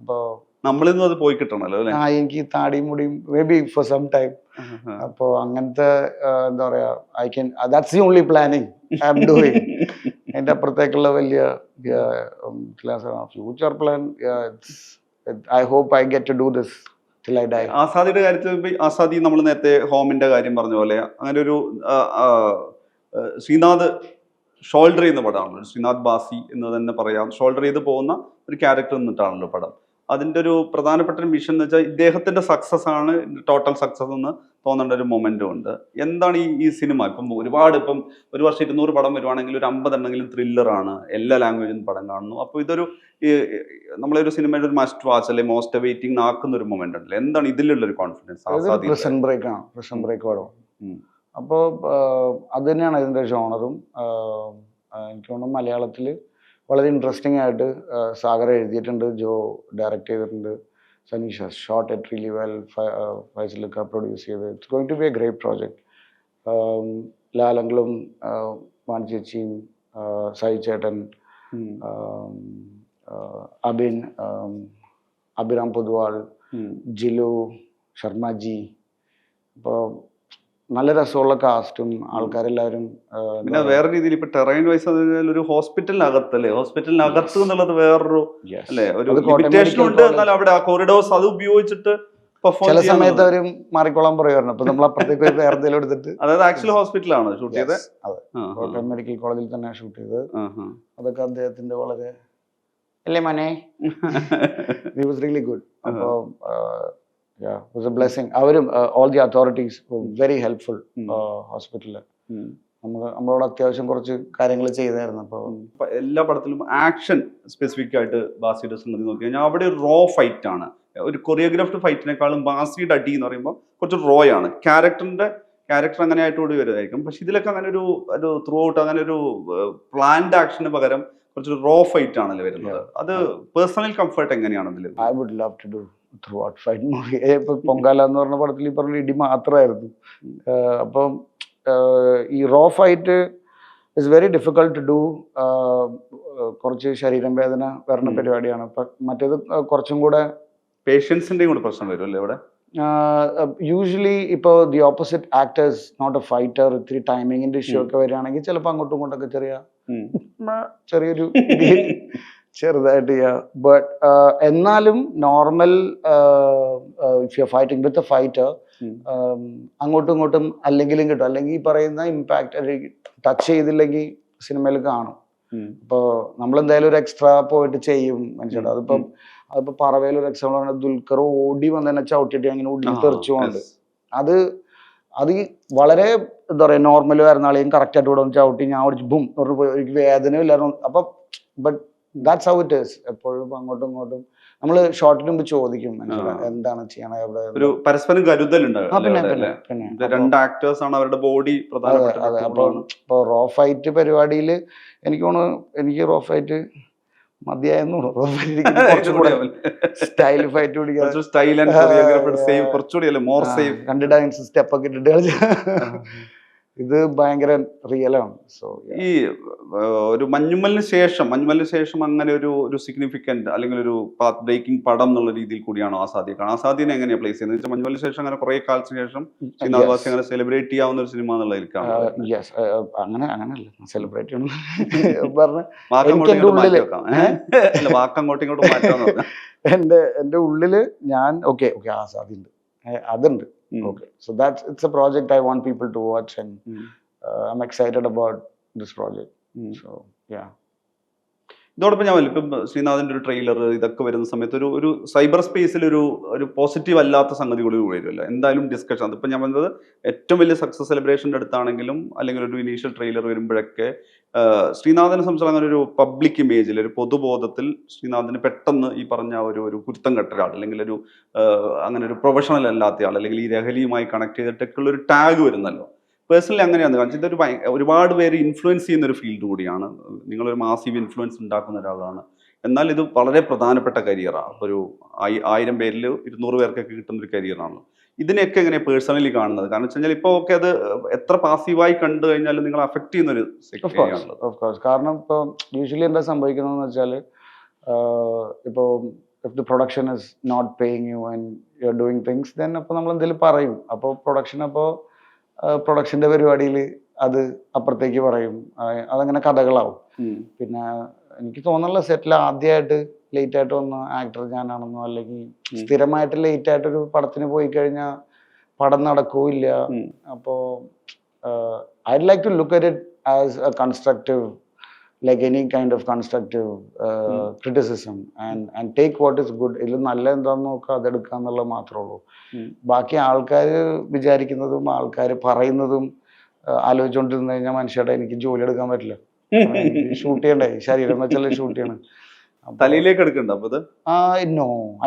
അപ്പൊ നമ്മളിന്നും അത് പോയി കിട്ടണല്ലോ ആ എനിക്ക് താടിയും മുടിയും may be for some time അപ്പോ അങ്ങനത്തെ എന്താ പറയാ I can that's the only planning I am doing അതിന്റെ അപ്പുറത്തേക്കുള്ള വലിയ future plan I hope I get to do this ആസാദിയുടെ കാര്യത്തിൽ ആസാദി നമ്മൾ നേരത്തെ ഹോമിന്റെ കാര്യം പറഞ്ഞ പോലെ അങ്ങനെ ഒരു ശ്രീനാഥ് ഷോൾഡർ ചെയ്യുന്ന പടമാണ്. ശ്രീനാഥ് ബാസി എന്ന് തന്നെ പറയാം. ഷോൾഡർ ചെയ്ത് പോകുന്ന ഒരു ക്യാരക്ടർ നിന്നിട്ടാണല്ലോ പടം. അതിന്റെ ഒരു പ്രധാനപ്പെട്ട ഒരു മിഷൻ എന്ന് വെച്ചാൽ ഇദ്ദേഹത്തിന്റെ സക്സസ് ആണ് ടോട്ടൽ സക്സസ് എന്ന് തോന്നേണ്ട ഒരു മൊമെന്റും ഉണ്ട്. എന്താണ് ഈ ഈ സിനിമ ഇപ്പം ഒരുപാട് ഇപ്പം ഒരു വർഷം ഇരുന്നൂറ് പടം വരുവാണെങ്കിൽ ഒരു അമ്പതെണ്ണെങ്കിലും ത്രില്ലറാണ് എല്ലാ ലാംഗ്വേജിലും പടം കാണുന്നു. അപ്പോൾ ഇതൊരു നമ്മളൊരു സിനിമയുടെ ഒരു മസ്റ്റ് വാച്ച് അല്ലെങ്കിൽ മോസ്റ്റ് വെയിറ്റിംഗ് ആക്കുന്ന ഒരു മൊമെന്റ് ഉണ്ടല്ലോ? എന്താണ് ഇതിലുള്ള ഒരു കോൺഫിഡൻസ് പ്രിസൺ ബ്രേക്ക് ആണ്. പ്രിസൺ ബ്രേക്ക് പടം. അപ്പോൾ അത് തന്നെയാണ് ഇതിന്റെ ജോണറും എനിക്ക് തോന്നുന്നു മലയാളത്തിൽ വളരെ ഇൻട്രസ്റ്റിംഗ് ആയിട്ട് സാഗർ എഴുതിയിട്ടുണ്ട് ജോ ഡയറക്റ്റ് ചെയ്തിട്ടുണ്ട് Saneesh. Shot it really well ഫൈസലൊക്കെ produce ചെയ്ത്. It's going to be a great project ലാലങ്കളും ലാലങ്ങളും വാണിചേച്ചിയും സായി ചേട്ടൻ. അബിൻ അഭിറാം പൊതുവാൾ ജിലു ശർമ്മജി. അപ്പോൾ നല്ല രസമുള്ള കാസ്റ്റും ആൾക്കാരെല്ലാവരും പിന്നെ വേറെ രീതിയിൽ ഇപ്പൊ ടെറൈൻ വൈസ് ഒരു ഹോസ്പിറ്റലിനകത്ത് അല്ലേ ഹോസ്പിറ്റലിനകത്ത് എന്നുള്ളത് വേറൊരു. അല്ലേ? ഒരു ലിമിറ്റേഷൻ ഉണ്ട്. എന്നാൽ അവിടെ ആ കോറിഡോർസ് അത് ഉപയോഗിച്ചിട്ട് ചില സമയത്ത് അവർ മാറിക്കോളാൻ പറയുമായിരുന്നു. അപ്പൊ നമ്മൾ അപ്പുറത്തേക്ക് വേറെ എന്തെങ്കിലും എടുത്തിട്ട് അതായത് ആക്ച്വൽ ഹോസ്പിറ്റലാണ് ഷൂട്ട് ചെയ്തത് അതെ. കോട്ടയം മെഡിക്കൽ കോളേജിൽ തന്നെ ഷൂട്ട് ചെയ്തത്. അതൊക്കെ അദ്ദേഹത്തിന്റെ വളരെ അല്ലേ മനേ? ഗുഡ് അപ്പോൾ വാസ് എ ബ്ലെസ്സിങ് അവരും all the authorities very helpful ഹോസ്പിറ്റലിൽ നമുക്ക് നമ്മളോട് അത്യാവശ്യം കുറച്ച് കാര്യങ്ങൾ ചെയ്തായിരുന്നു അപ്പോൾ എല്ലാ പടത്തിലും ആക്ഷൻ സ്പെസിഫിക് ആയിട്ട് ബാസിയുടെ സംഗതി നോക്കി കഴിഞ്ഞാൽ അവിടെ റോ ഫൈറ്റ് ആണ്. ഒരു കൊറിയോഗ്രാഫ്ഡ് ഫൈറ്റിനേക്കാളും ബാസിയുടെ അടി എന്ന് പറയുമ്പോൾ കുറച്ച് റോ ആണ്. ക്യാരക്ടറിന്റെ ക്യാരക്ടർ അങ്ങനെ ആയിട്ട് ഓടി വരുമായിരിക്കും പക്ഷെ ഇതിലൊക്കെ അങ്ങനെ ഒരു ഒരു ത്രൂ ഔട്ട് അങ്ങനെ ഒരു പ്ലാൻഡ് ആക്ഷന് പകരം കുറച്ചൊരു റോ ഫൈറ്റ് ആണല്ലോ വരുന്നത്? അത് പേഴ്സണൽ കംഫർട്ട് എങ്ങനെയാണ് അതിൽ I would love to do throughout fight movie ഇപ്പൊ പൊങ്കാല എന്ന് പറഞ്ഞ പടത്തിൽ ഈ പറഞ്ഞ ഇടി മാത്രമായിരുന്നു. അപ്പം ഈ raw fight it's very difficult to do കുറച്ച് ശരീരം വേദന വരുന്ന ഉം. പരിപാടിയാണ്. മറ്റേത് കുറച്ചും കൂടെ പേഷ്യൻസിന്റെയും കൂടെ പ്രശ്നം വരും അല്ലേ ഇവിടെ? യൂഷ്വലി ഇപ്പോൾ the opposite actors not a fighter ഇത്തിരി ടൈമിങ്ങിന്റെ ഇഷ്യൂ. ഒക്കെ വരികയാണെങ്കിൽ ചിലപ്പോൾ അങ്ങോട്ടും ഇങ്ങോട്ടൊക്കെ ചെറിയ. ചെറിയൊരു ചെറുതായിട്ട് ബട്ട് എന്നാലും normal if you fighting with a fighter അങ്ങോട്ടും ഇങ്ങോട്ടും അല്ലെങ്കിലും കിട്ടും. അല്ലെങ്കിൽ ഈ പറയുന്ന ഇമ്പാക്ട് ടച്ച് ചെയ്തില്ലെങ്കിൽ സിനിമയിൽ കാണും. ഇപ്പോൾ നമ്മൾ എന്തായാലും ഒരു എക്സ്ട്രാ പോയിട്ട് ചെയ്യും മനുഷ്യരുടെ അതിപ്പം. അതിപ്പോ പറവയിൽ ഒരു എക്സാമ്പിൾ ആണ് ദുൽഖർ ഓടി വന്നതിനെ ചവിട്ടിട്ട് അങ്ങനെ ഉള്ളിൽ തെറിച്ചു തെറിച്ചുകൊണ്ട് അത് അത് വളരെ എന്താ പറയുക നോർമൽ വരുന്ന ആളെയും കറക്റ്റ് ആയിട്ട് ഇവിടെ വന്ന് ചവിട്ടി ഞാൻ ഓടിച്ച് ബും പറഞ്ഞു പോയി എനിക്ക് വേദന ഇല്ലായിരുന്നു അപ്പം but that's how it is എപ്പോഴും അങ്ങോട്ടും ഇങ്ങോട്ടും. നമ്മൾ ഷോർട്ടിന് മുമ്പ് ചോദിക്കും എന്താണ് ചെയ്യണത് അവിടെ? ഒരു പരസ്പരം കരുതലുണ്ട് രണ്ട് ആക്ടേഴ്സ് ആണ് അവരുടെ ബോഡി അതെ അതെ. ഒരു അപ്പൊ tool ആണ്. ഇപ്പൊ റോ ഫൈറ്റ് പരിപാടിയിൽ എനിക്ക് തോന്നുന്നു എനിക്ക് റോ ഫൈറ്റ് മതിയായെന്നു സ്റ്റൈൽ ഫൈറ്റ് പിടിക്കാൻ. സ്റ്റൈൽ ആൻഡ് കുറച്ചുകൂടി മോർ സ്റ്റെപ്പ് ഒക്കെ ഇട്ടിട്ട് കളിച്ച. ഇത് ഭയങ്കര റിയലാണ് ആണ്. സോ ഈ ഒരു മഞ്ഞുമലിന് ശേഷം മഞ്ഞുമലിന് ശേഷം അങ്ങനെ ഒരു ഒരു സിഗ്നിഫിക്കന്റ് അല്ലെങ്കിൽ ഒരു പാത്ത് ബ്രേക്കിംഗ് പടം എന്നുള്ള രീതിയിൽ കൂടിയാണോ ആസാദിയെ കാണാൻ ആസാദിനെ എങ്ങനെയാണ് പ്ലേസ് ചെയ്യുന്നത്? വെച്ചാൽ മഞ്ഞുമലിന് ശേഷം അങ്ങനെ കുറെ കാലത്തിന് ശേഷം ശ്രീനാഥ് വാസി അങ്ങനെ സെലിബ്രേറ്റ് ചെയ്യാവുന്ന ഒരു സിനിമ എന്നുള്ള യെസ് അങ്ങനെ അങ്ങനല്ല. സെലിബ്രേറ്റ് ചെയ്യണം. പറഞ്ഞ വാക്ക് അങ്ങോട്ടും എനിക്ക് ഇങ്ങോട്ടും മാറ്റാന്ന്. എന്റെ എന്റെ ഉള്ളിൽ ഞാൻ ഓക്കെ ഓക്കെ ആസാദി ഉണ്ട്. അതുണ്ട്. Hmm. Okay. So that's it's a project I want people to watch, and hmm. uh, I'm excited about this project. Hmm. So yeah. ഇതോടൊപ്പം ഞാൻ ഇപ്പം ശ്രീനാഥിന്റെ ഒരു ട്രെയിലർ ഇതൊക്കെ വരുന്ന സമയത്ത് ഒരു ഒരു സൈബർ സ്പേസിൽ ഒരു ഒരു പോസിറ്റീവ് അല്ലാത്ത സംഗതി കൂടി വരുമല്ലോ. എന്തായാലും ഡിസ്കഷൻ അതിപ്പോൾ ഞാൻ പറഞ്ഞത് ഏറ്റവും വലിയ സക്സസ് സെലിബ്രേഷന്റെ അടുത്താണെങ്കിലും അല്ലെങ്കിൽ ഒരു ഇനീഷ്യൽ ട്രെയിലർ വരുമ്പോഴൊക്കെ ശ്രീനാഥിനെ സംബന്ധിച്ച് അങ്ങനെ ഒരു പബ്ലിക് ഇമേജിൽ ഒരു പൊതുബോധത്തിൽ ശ്രീനാഥിന് പെട്ടെന്ന് ഈ പറഞ്ഞ ഒരു ഒരു കുരുത്തം കെട്ട ഒരാൾ അല്ലെങ്കിൽ ഒരു അങ്ങനെ ഒരു പ്രൊഫഷണൽ അല്ലാത്ത ആൾ അല്ലെങ്കിൽ ഈ ലഹരിയുമായി കണക്ട് ചെയ്തിട്ടൊക്കെ ഉള്ള ഒരു ടാഗ് വരുന്നല്ലോ. പേഴ്സണലി അങ്ങനെയാണ്. കാരണം ഇതൊരു ഒരുപാട് പേര് ഇൻഫ്ലുവൻസ് ചെയ്യുന്ന ഒരു ഫീൽഡ് കൂടിയാണ്. നിങ്ങളൊരു മാസീവ് ഇൻഫ്ലുവൻസ് ഉണ്ടാക്കുന്ന ഒരാളാണ്. എന്നാൽ ഇത് വളരെ പ്രധാനപ്പെട്ട കരിയറാണ് ഒരു ആയി- ആയിരം പേരിൽ ഇരുന്നൂറ് പേർക്കൊക്കെ കിട്ടുന്ന ഒരു കരിയറാണ് ഇതിനെയൊക്കെ എങ്ങനെ പേഴ്സണലി കാണുന്നത്? കാരണം വെച്ച് കഴിഞ്ഞാൽ ഇപ്പോൾ ഒക്കെ അത് എത്ര പാസീവായി കണ്ടു കഴിഞ്ഞാലും നിങ്ങൾ അഫക്ട് ചെയ്യുന്ന ഒരു ഓഫ് ഓഫ് കോഴ്സ് കാരണം ഇപ്പോൾ യൂഷ്വലി എന്താ സംഭവിക്കുന്നതെന്ന് വെച്ചാൽ ഇപ്പോൾ if the production is not paying you and you are doing things then അപ്പോൾ നമ്മൾ എന്തെങ്കിലും പറയും. അപ്പോൾ പ്രൊഡക്ഷൻ അപ്പോൾ പ്രൊഡക്ഷന്റെ പരിപാടിയിൽ അത് അപ്പുറത്തേക്ക് പറയും. അതങ്ങനെ കഥകളാവും. പിന്നെ എനിക്ക് തോന്നുന്നില്ല സെറ്റിൽ ആദ്യമായിട്ട് ലേറ്റ് ആയിട്ട് വന്ന ആക്ടർ ഞാനാണെന്നോ അല്ലെങ്കിൽ. സ്ഥിരമായിട്ട് ലേറ്റ് ആയിട്ട് ഒരു പടത്തിന് പോയി കഴിഞ്ഞാൽ പടം നടക്കൂല്ല. അപ്പോ അപ്പോൾ I like to look at it as a constructive like any kind of constructive criticism and and take what is good ഇതിൽ നല്ല എന്താന്ന് നോക്കുക അതെടുക്കുക എന്നുള്ളത് മാത്രമേ ഉള്ളൂ. ഉം. ബാക്കി ആൾക്കാർ വിചാരിക്കുന്നതും ആൾക്കാർ പറയുന്നതും ആലോചിച്ചുകൊണ്ടിരുന്നു കഴിഞ്ഞാൽ മനുഷ്യരുടെ എനിക്ക് ജോലി എടുക്കാൻ പറ്റില്ല. ഷൂട്ട് ചെയ്യണ്ടേ? ശരീരം വെച്ചല്ലേ ഷൂട്ട് ചെയ്യണം? തലയിലേക്ക് എടുക്കണ്ട അപ്പൊ.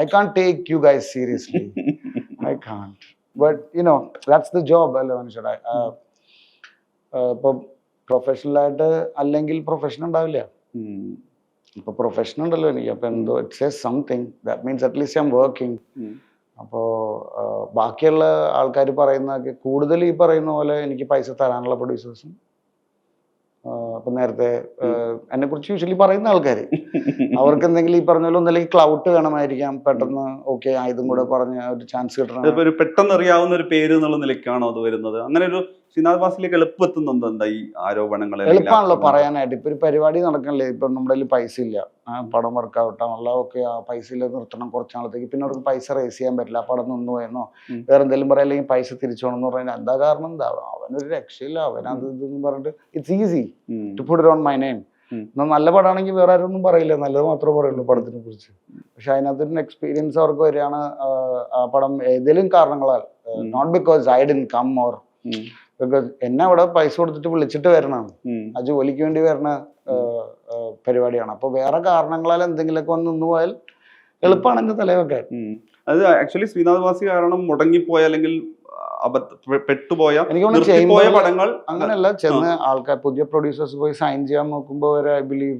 I can't take you guys seriously. I can't. But you know, that's the job, അല്ലേ മനുഷ്യരുടെ? ഇപ്പൊ പ്രൊഫഷണൽ ആയിട്ട് അല്ലെങ്കിൽ പ്രൊഫഷൻ ഉണ്ടാവില്ല. ഇപ്പൊ പ്രൊഫഷൻ ഉണ്ടല്ലോ എനിക്ക്. അപ്പൊ എന്തോ it's a something that means at least I'm working. അപ്പോ ബാക്കിയുള്ള ആൾക്കാർ പറയുന്നതൊക്കെ കൂടുതൽ ഈ പറയുന്ന പോലെ എനിക്ക് പൈസ തരാനുള്ള പ്രൊഡ്യൂസേഴ്സും ഇപ്പം നേരത്തെ എന്നെ കുറിച്ച് യൂഷ്വലി പറയുന്ന ആൾക്കാർ അവർക്ക് എന്തെങ്കിലും ഈ പറഞ്ഞ പോലെ ഒന്നല്ലെങ്കിൽ ക്ലൗട്ട് വേണമായിരിക്കാം. പെട്ടെന്ന് ഓക്കെ ആയതും കൂടെ പറഞ്ഞ് ഒരു ചാൻസ് കിട്ടണം. പെട്ടെന്ന് അറിയാവുന്ന ഒരു പേര് എന്നുള്ള നിലയ്ക്കാണോ അത് വരുന്നത്? അങ്ങനെ ഒരു ശ്രീനാഥ് വാസിലേക്ക് എളുപ്പത്തുന്നുണ്ട് എന്താ ഈ ആരോപണങ്ങൾ എളുപ്പമാണല്ലോ? പറയാനായിട്ട്. ഇപ്പൊ ഒരു പരിപാടി നടക്കണില്ലേ? ഇപ്പൊ നമ്മുടെ കയ്യിൽ പൈസ ഇല്ല. ആ പടം വർക്കൗട്ട് ആണല്ലോ ഓക്കെ ആ പൈസ ഇല്ല നിർത്തണം കുറച്ച് നാളത്തേക്ക്. പിന്നെ അവർക്ക് പൈസ റേസ് ചെയ്യാൻ പറ്റില്ല. ആ പടം നിന്നു പോയെന്നോ. വേറെ എന്തെങ്കിലും പറയാം അല്ലെങ്കിൽ പൈസ തിരിച്ചു എന്ന് പറഞ്ഞാൽ എന്താ കാരണം? എന്താ അവനൊരു രക്ഷയില്ല. അവൻ അത് ഇതെന്ന് പറഞ്ഞിട്ട് it's easy to put on my name. എന്നാൽ നല്ല പടമാണെങ്കിൽ വേറെ ആരും ഒന്നും പറയില്ല. നല്ലത് മാത്രമേ പറയുള്ളൂ പടത്തിനെ കുറിച്ച്. പക്ഷെ അതിനകത്തൊരു എക്സ്പീരിയൻസ് അവർക്ക് വരികയാണ് ആ, പടം. ഏതെങ്കിലും കാരണങ്ങളാൽ not because I didn't come or. Because എന്നെ അവിടെ പൈസ കൊടുത്തിട്ട് വിളിച്ചിട്ട് വരണം. ആ ജോലിക്ക് വേണ്ടി വരണ പരിപാടിയാണ്. അപ്പോൾ വേറെ കാരണങ്ങളാൽ എന്തെങ്കിലുമൊക്കെ വന്ന് നിന്ന് പോയാൽ എളുപ്പമാണ് എന്റെ തലയൊക്കെ. അത് ആക്ച്വലി ശ്രീനാഥ് വാസി കാരണം മുടങ്ങിപ്പോയ അല്ലെങ്കിൽ പെട്ടുപോയ എനിക്ക് പടങ്ങൾ അങ്ങനെയല്ല ചെന്ന് ആൾക്കാർ പുതിയ പ്രൊഡ്യൂസേഴ്സ് പോയി സൈൻ ചെയ്യാൻ നോക്കുമ്പോൾ ഒരു ഐ ബിലീവ്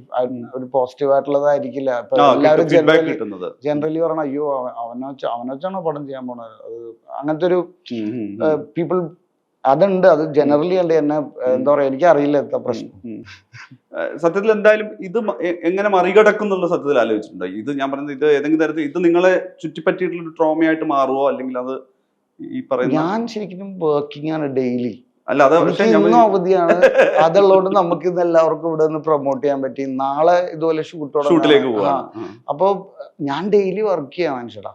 ഒരു പോസിറ്റീവ് ആയിട്ടുള്ളതായിരിക്കില്ല. എല്ലാവരും ജനറലി ജനറലി പറയണം അയ്യോ അവനോ അവനോച്ചാണോ പടം ചെയ്യാൻ പോണത്? അങ്ങനത്തെ ഒരു. പീപ്പിൾ അതുണ്ട്. അത് ജനറലി ഉണ്ട് എന്നെ എന്താ പറയാ എനിക്ക് അറിയില്ല എന്താ പ്രശ്നം. സത്യത്തിൽ എന്തായാലും ഇത് എങ്ങനെ മറികടക്കും എന്നുള്ള സത്യത്തിൽ ആലോചിച്ചിട്ടുണ്ടോ? ഇത് ഞാൻ പറഞ്ഞത് ഇത് ഏതെങ്കിലും തരത്തിൽ ഇത് നിങ്ങളെ ചുറ്റിപ്പറ്റിയിട്ടുള്ള ട്രോമയായിട്ട് മാറുവോ? അല്ലെങ്കിൽ അത് ഈ പറയുന്നത് ഞാൻ ശരിക്കും വർക്കിംഗ് ആണ് ഡെയിലി അല്ല അത് ഇന്നും അവധിയാണ്. അതുള്ളതുകൊണ്ട് നമുക്ക് ഇത് എല്ലാവർക്കും ഇവിടെ നിന്ന് പ്രൊമോട്ട് ചെയ്യാൻ പറ്റി. നാളെ ഇതുപോലെ ഷൂട്ടോടെ ഷൂട്ടിലേക്ക് അപ്പൊ ഞാൻ ഡെയിലി വർക്ക് ചെയ്യാൻ മനുഷ്യടാ.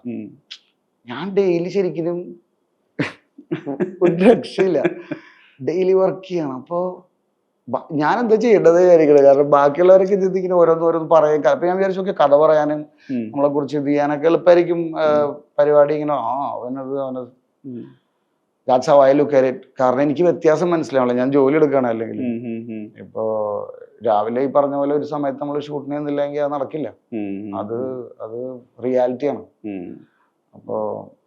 ഞാൻ ഡെയിലി ശരിക്കും ഒരു രക്ഷയില്ല. ഡെയിലി വർക്ക് ചെയ്യണം. അപ്പോ ഞാൻ എന്താ ചെയ്യേണ്ടത് വിചാരിക്കണത് കാരണം ബാക്കിയുള്ളവരൊക്കെ ചിന്തിക്കുന്ന ഓരോന്ന് ഓരോന്ന് പറയാൻ അപ്പൊ ഞാൻ വിചാരിച്ചു ഒക്കെ കഥ പറയാനും. നമ്മളെ കുറിച്ച് ഇത് ചെയ്യാനൊക്കെ എളുപ്പമായിരിക്കും പരിപാടി ഇങ്ങനെ ആ അവനത് അവനത്. ഉം. That's how I look at കാരണം എനിക്ക് വ്യത്യാസം മനസ്സിലാവില്ല ഞാൻ ജോലി എടുക്കുകയാണ് അല്ലെങ്കിൽ. ഇപ്പോ രാവിലെ ഈ പറഞ്ഞ പോലെ ഒരു സമയത്ത് നമ്മൾ ഷൂട്ടിന് നിന്നില്ലെങ്കിൽ അത് നടക്കില്ല. അത് അത് റിയാലിറ്റിയാണ് ഉം.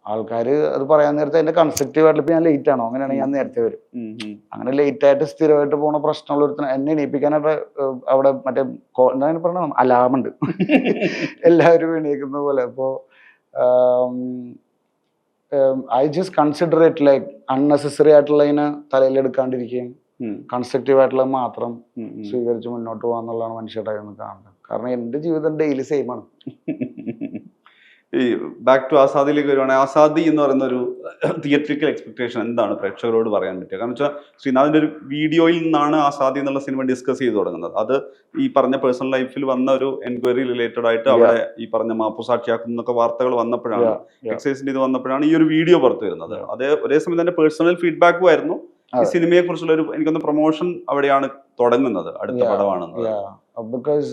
ആൾക്കാർ അത് പറയാൻ നേരത്തെ അതിന്റെ കൺസ്ട്രക്റ്റീവ് ആയിട്ട് ഞാൻ ലേറ്റ് ആണോ? അങ്ങനെയാണെങ്കിൽ ഞാൻ നേരത്തെ വരും. അങ്ങനെ ലേറ്റ് ആയിട്ട് സ്ഥിരമായിട്ട് പോണ പ്രശ്നമുള്ള ഒരു എന്നെ എണീപ്പിക്കാനായിട്ട് അവിടെ മറ്റേ എന്താണ് പറഞ്ഞ അലാമുണ്ട് എല്ലാവരും എണീക്കുന്ന പോലെ. അപ്പോ I just consider it like unnecessary ആയിട്ടുള്ളതിനെ തലയിലെടുക്കാണ്ടിരിക്കുകയും കൺസ്ട്രക്റ്റീവ് ആയിട്ടുള്ളത് മാത്രം. സ്വീകരിച്ച് മുന്നോട്ട് പോകാന്നുള്ളതാണ് മനുഷ്യരുടെ കാണുന്നത് കാരണം എന്റെ ജീവിതം ഡെയിലി സെയിം ആണ്. ഈ ബാക്ക് ടു ആസാദിലേക്ക് വരുവാണെങ്കിൽ ആസാദി എന്ന് പറയുന്ന ഒരു തിയേറ്ററിക്കൽ എക്സ്പെക്ടേഷൻ എന്താണ് പ്രേക്ഷകരോട് പറയാൻ പറ്റുക? കാരണം വെച്ചാൽ ശ്രീനാഥിന്റെ ഒരു വീഡിയോയിൽ നിന്നാണ് ആസാദി എന്നുള്ള സിനിമ ഡിസ്കസ് ചെയ്ത് തുടങ്ങുന്നത്. അത് ഈ പറഞ്ഞ പേഴ്സണൽ ലൈഫിൽ വന്ന ഒരു എൻക്വയറി റിലേറ്റഡ് ആയിട്ട് അവിടെ ഈ പറഞ്ഞ മാപ്പു സാക്ഷിയാക്കും എന്നൊക്കെ വാർത്തകൾ വന്നപ്പോഴാണ്. എക്സൈസിന്റെ ഇത് വന്നപ്പോഴാണ് ഈ ഒരു വീഡിയോ പുറത്തു വരുന്നത്. അതേ ഒരേ സമയം തന്നെ പേഴ്സണൽ ഫീഡ്ബാക്കും ആയിരുന്നു. ഈ. സിനിമയെ കുറിച്ചുള്ള ഒരു എനിക്കൊന്ന് പ്രൊമോഷൻ അവിടെയാണ് തുടങ്ങുന്നത് അടുത്ത Yeah, പടമാണെന്നത് ബിക്കോസ്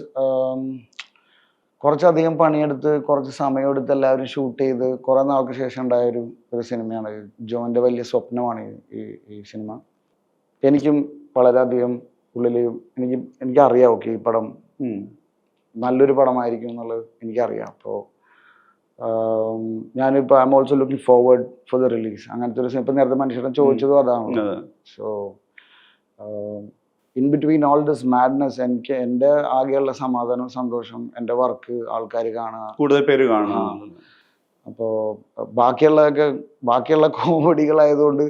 കുറച്ചധികം പണിയെടുത്ത് കുറച്ച് സമയമെടുത്ത് എല്ലാവരും ഷൂട്ട് ചെയ്ത് കുറേ നാൾക്ക് ശേഷം ഉണ്ടായ ഒരു ഒരു സിനിമയാണ്. ജോന്റെ വലിയ സ്വപ്നമാണ് ഈ- ഈ സിനിമ. എനിക്കും വളരെയധികം ഉള്ളിൽ എനിക്ക് എനിക്കറിയാം ഓക്കെ ഈ പടം. നല്ലൊരു പടമായിരിക്കും എന്നുള്ളത് എനിക്കറിയാം. അപ്പോൾ ഞാനിപ്പോൾ I'm also looking forward for the release അങ്ങനത്തെ ഒരു ഇപ്പം നേരത്തെ മനുഷ്യരുടെ ചോദിച്ചതും അതാണ് അതെ. So in between all this madness എനിക്ക് എന്റെ ആകെയുള്ള സമാധാനം സന്തോഷം എന്റെ വർക്ക് ആൾക്കാർ കാണുക. കൂടുതൽ പേര് കാണുക. അപ്പോൾ ബാക്കിയുള്ളതൊക്കെ ബാക്കിയുള്ള കോമഡികളായതുകൊണ്ട്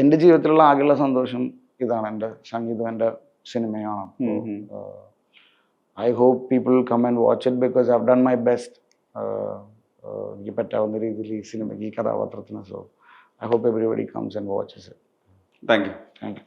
എന്റെ ജീവിതത്തിലുള്ള ആകെയുള്ള സന്തോഷം ഇതാണ് എന്റെ സംഗീതം എന്റെ സിനിമയാണ്. I hope people come and watch it because I have done my best എനിക്ക് പറ്റാവുന്ന രീതിയിൽ ഈ സിനിമയ്ക്ക് ഈ കഥാപാത്രത്തിന്. So I hope everybody comes and watches it thank you thank you